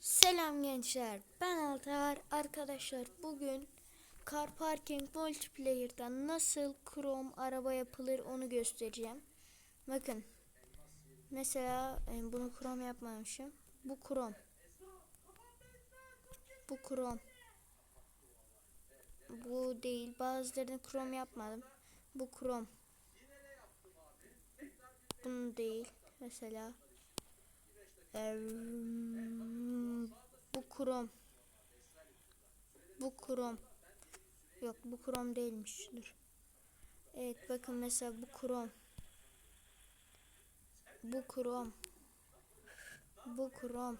Selam gençler. Ben Altar. Arkadaşlar bugün Car Parking Multiplayer'dan nasıl Chrome araba yapılır onu göstereceğim. Bakın. Mesela e, bunu Chrome yapmamışım. Bu Chrome. Bu Chrome. Bu değil. Bazılarını Chrome yapmadım. Bu Chrome. Bunu değil. Mesela. Bu Chrome. Bu Chrome. Yok bu Chrome değilmiş. Dur. Evet bakın mesela bu Chrome. Bu Chrome. Bu Chrome.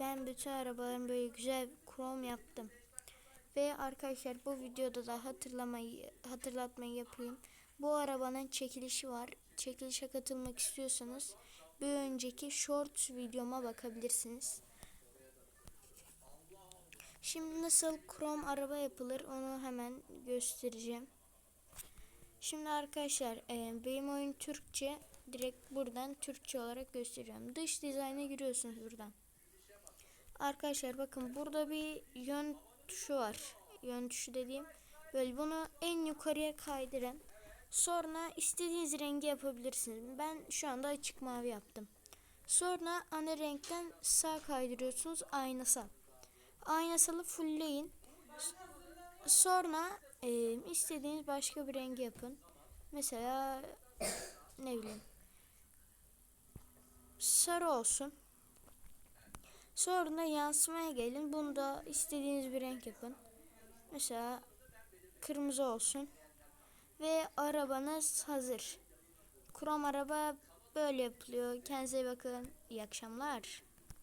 Ben bütün arabaların böyle güzel Chrome yaptım. Ve arkadaşlar bu videoda da hatırlamayı hatırlatmayı yapayım. Bu arabanın çekilişi var. Çekilişe katılmak istiyorsanız bir önceki short videoma bakabilirsiniz. Şimdi nasıl Chrome araba yapılır onu hemen göstereceğim. Şimdi arkadaşlar e, benim oyun Türkçe direkt buradan Türkçe olarak göstereceğim. Dış dizayna giriyorsunuz buradan. Arkadaşlar bakın burada bir yön tuşu var. Yön tuşu dediğim böyle bunu en yukarıya kaydırın. Sonra istediğiniz rengi yapabilirsiniz. Ben şu anda açık mavi yaptım. Sonra ana renkten sağ kaydırıyorsunuz aynasal. Aynasalı fullleyin. Sonra e, istediğiniz başka bir rengi yapın. Mesela ne bileyim sarı olsun. Sonra yansımaya gelin. Bunu da istediğiniz bir renk yapın. Mesela kırmızı olsun. Ve arabanız hazır. Krom araba böyle yapılıyor. Kendinize bakın. İyi akşamlar.